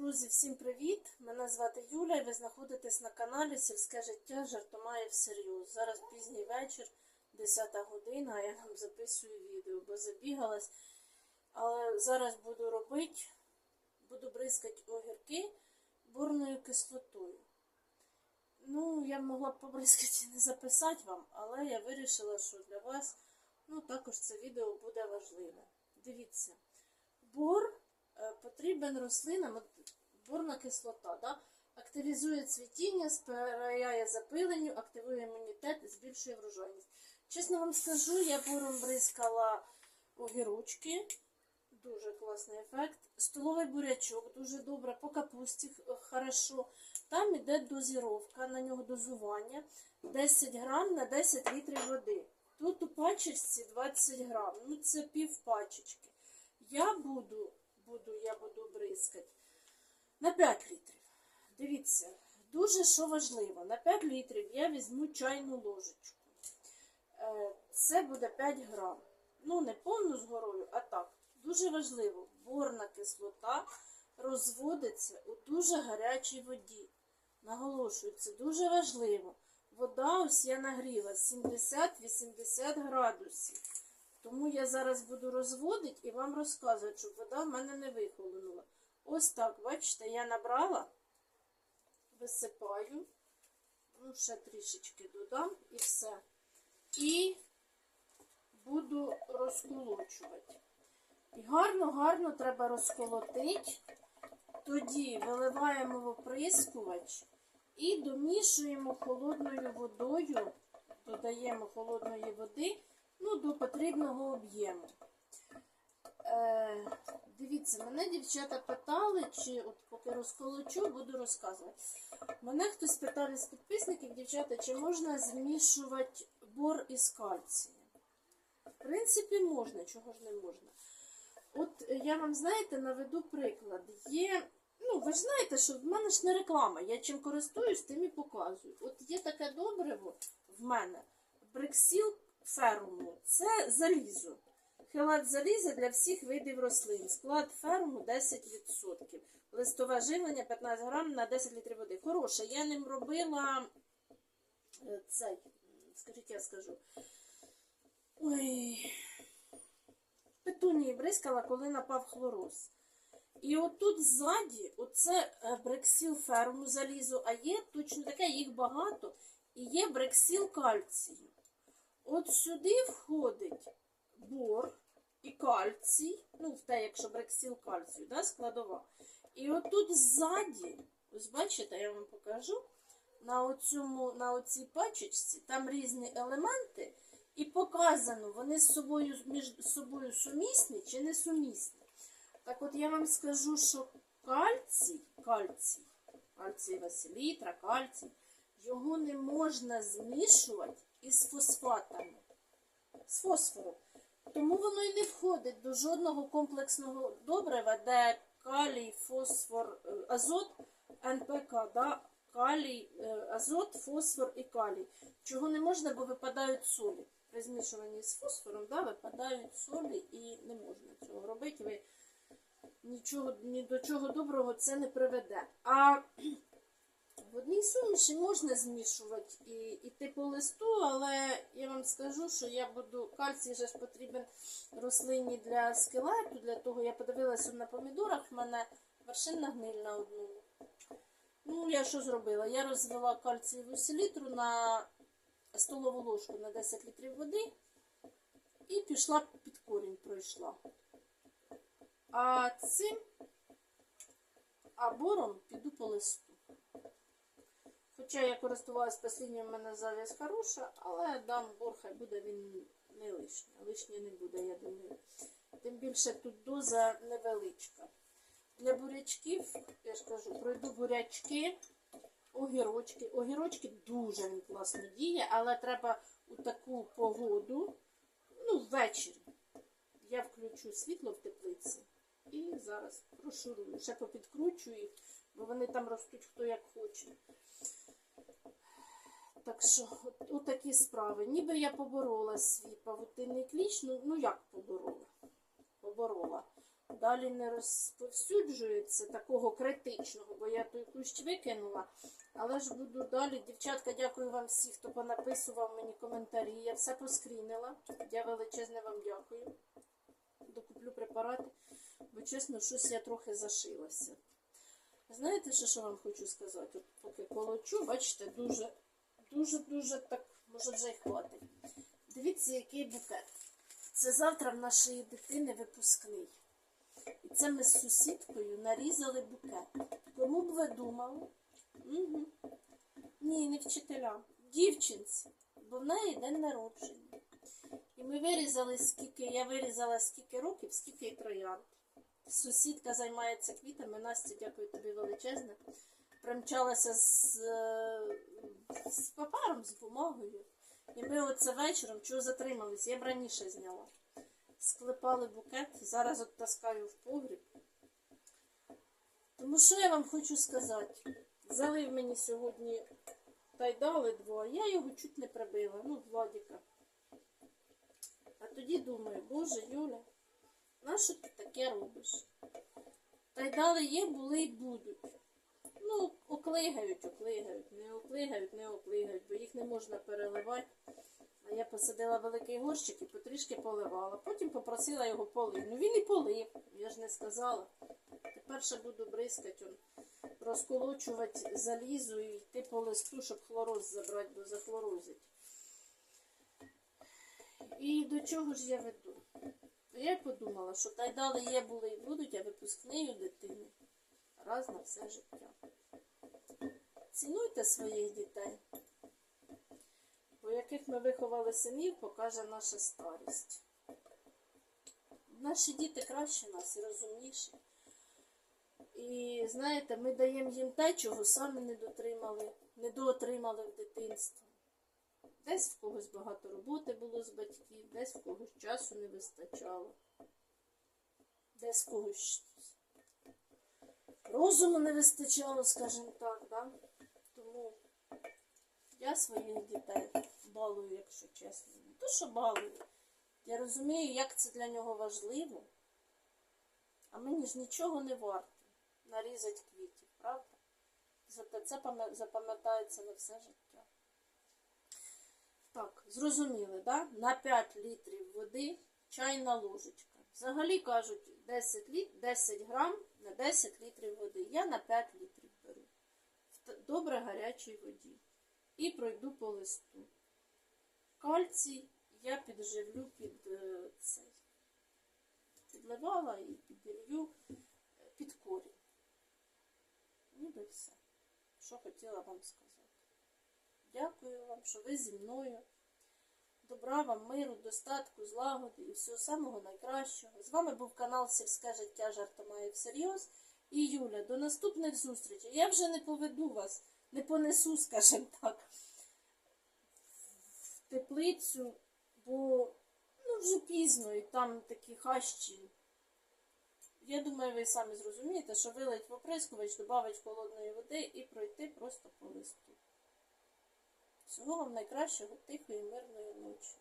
Друзі, всім привіт! Мене звати Юля і ви знаходитесь на каналі Сільське життя жартомає всерйоз. Зараз пізній вечір, 10 година, а я вам записую відео, бо забігалась. Але зараз буду робити, буду бризкати огірки борною кислотою. Ну, я могла б побризкати і не записати вам, але я вирішила, що для вас ну, також це відео буде важливе. Дивіться, бор е, потрібен рослинам, от борна кислота, да? активізує цвітіння, сприяє запиленню, активує імунітет, збільшує врожайність. Чесно вам скажу, я бором бризкала огірочки, дуже класний ефект. Столовий бурячок дуже добре, по капусті хорошо. Там іде дозіровка, на нього дозування 10 грам на 10 літрів води. Тут у пачечці 20 грам, ну це пів пачечки. Я буду, буду, я буду бризкати на 5 літрів. Дивіться, дуже що важливо, на 5 літрів я візьму чайну ложечку. Е, Це буде 5 грам. Ну, не повну з горою, а так. Дуже важливо, борна кислота розводиться у дуже гарячій воді. Наголошую, це дуже важливо. Вода ось я нагріла 70-80 градусів. Тому я зараз буду розводити і вам розказувати, щоб вода в мене не вихолонула. Ось так, бачите, я набрала, висипаю, ну, ще трішечки додам і все. І буду розколочувати. І гарно-гарно треба розколотити. Тоді виливаємо в оприскувач і домішуємо холодною водою, додаємо холодної води потрібного об'єму. Е, дивіться, мене дівчата питали, чи от поки розколочу, буду розказувати. Мене хтось питали з підписників, дівчата, чи можна змішувати бор із кальцієм. В принципі, можна, чого ж не можна. От е, я вам, знаєте, наведу приклад. Є, ну, ви ж знаєте, що в мене ж не реклама. Я чим користуюсь, тим і показую. От є таке добриво в мене брексіл феруму. Це залізо. Хелат заліза для всіх видів рослин. Склад феруму 10%. Листове живлення 15 грам на 10 літрів води. Хороше, я ним робила е, цей, скажіть, я скажу. Ой, петунії бризкала, коли напав хлороз. І отут ззаді, оце е, брексіл ферму залізо, а є точно таке, їх багато, і є брексіл кальцію. От сюди входить бор і кальцій, ну, в те, якщо брексіл кальцію, да, складова. І отут ззаді, ось бачите, я вам покажу, на, оцьому, на оцій пачечці, там різні елементи, і показано, вони з собою, між собою сумісні чи не сумісні. Так от я вам скажу, що кальцій, кальцій, кальцієва селітра, кальцій, його не можна змішувати із фосфатами, з фосфором. Тому воно і не входить до жодного комплексного добрива, де калій, фосфор, е, азот, НПК, да? калій, е, азот, фосфор і калій. Чого не можна, бо випадають солі. При змішуванні з фосфором да, випадають солі і не можна цього робити. Ви нічого, ні до чого доброго це не приведе. А суміші можна змішувати і іти по листу, але я вам скажу, що я буду кальцій же ж потрібен рослині для скелету. Для того я подивилася на помідорах, в мене вершинна гниль на одному. Ну, я що зробила? Я розвела кальцієву селітру на столову ложку на 10 літрів води і пішла під корінь пройшла. А цим абором піду по листу. Хоча я користувалась посліднім, в мене зав'язь хороша, але дам бор, буде він не лишній. Лишній не буде, я думаю. Тим більше тут доза невеличка. Для бурячків, я ж кажу, пройду бурячки, огірочки. Огірочки дуже він класно діє, але треба у таку погоду, ну, ввечері. Я включу світло в теплиці і зараз прошурую. Ще попідкручую їх, бо вони там ростуть хто як хоче. Так що, от, от справи. Ніби я поборола свій павутинний кліч, ну, ну як поборола? Поборола. далі не розповсюджується такого критичного, бо я той кущ викинула. Але ж буду далі. Дівчатка, дякую вам всім, хто понаписував мені коментарі. Я все поскрінила. Я величезне вам дякую. Докуплю препарати, бо чесно, щось я трохи зашилася. Знаєте, ще, що вам хочу сказати? От поки колочу, бачите, дуже, дуже, дуже так, може вже й хватить. Дивіться, який букет. Це завтра в нашої дитини випускний. І це ми з сусідкою нарізали букет. Кому б ви думали? Угу. Ні, не вчителям. Дівчинці, бо в неї день народження. І ми вирізали скільки, я вирізала скільки років, скільки й троянд. Сусідка займається квітами. Настя, дякую тобі величезне. Примчалася з, е, з папером, з бумагою. І ми оце вечором, чого затримались, я б раніше зняла. Склепали букет, зараз от в погріб. Тому що я вам хочу сказати? Залив мені сьогодні та й дали два, я його чуть не прибила, ну, Владіка. А тоді думаю, боже, Юля, на що ти таке робиш? Та й дали є, були й будуть. Ну, оклигають, оклигають, не оклигають, не оклигають, бо їх не можна переливати. А я посадила великий горщик і потрішки поливала. Потім попросила його полив. Ну він і полив, я ж не сказала. Тепер ще буду бризкати, розколочувати залізу і йти по листу, щоб хлороз забрати, бо захлорозить. І до чого ж я веду? Я подумала, що та й дали є, були і будуть, а випускний у дитини раз на все життя. Цінуйте своїх дітей, бо яких ми виховали синів, покаже наша старість. Наші діти краще нас і розумніші. І знаєте, ми даємо їм те, чого самі не дотримали, не доотримали в дитинстві. Десь в когось багато роботи було з батьків, десь в когось часу не вистачало, десь в когось розуму не вистачало, скажімо так, да? Я своїх дітей балую, якщо чесно. Не то, що балую. Я розумію, як це для нього важливо. А мені ж нічого не варто нарізати квітів, правда? Зате це запам'ятається на все життя. Так, зрозуміли, да? На 5 літрів води чайна ложечка. Взагалі кажуть 10, літ, 10 грам на 10 літрів води. Я на 5 літрів беру. В добре гарячій воді. І пройду по листу. Кальцій я підживлю під е, цей. Підливала і піділью е, під корінь. Ніби все. Що хотіла вам сказати. Дякую вам, що ви зі мною. Добра вам, миру, достатку, злагоди і всього самого найкращого. З вами був канал Сільське життя жартомає всерйоз. І Юля, до наступних зустрічей. Я вже не поведу вас, не понесу, скажімо так, в теплицю, бо ну, вже пізно і там такі хащі. Я думаю, ви самі зрозумієте, що вилить в оприскувач, додати холодної води і пройти просто по листу. Всього вам найкращого, тихої, мирної ночі.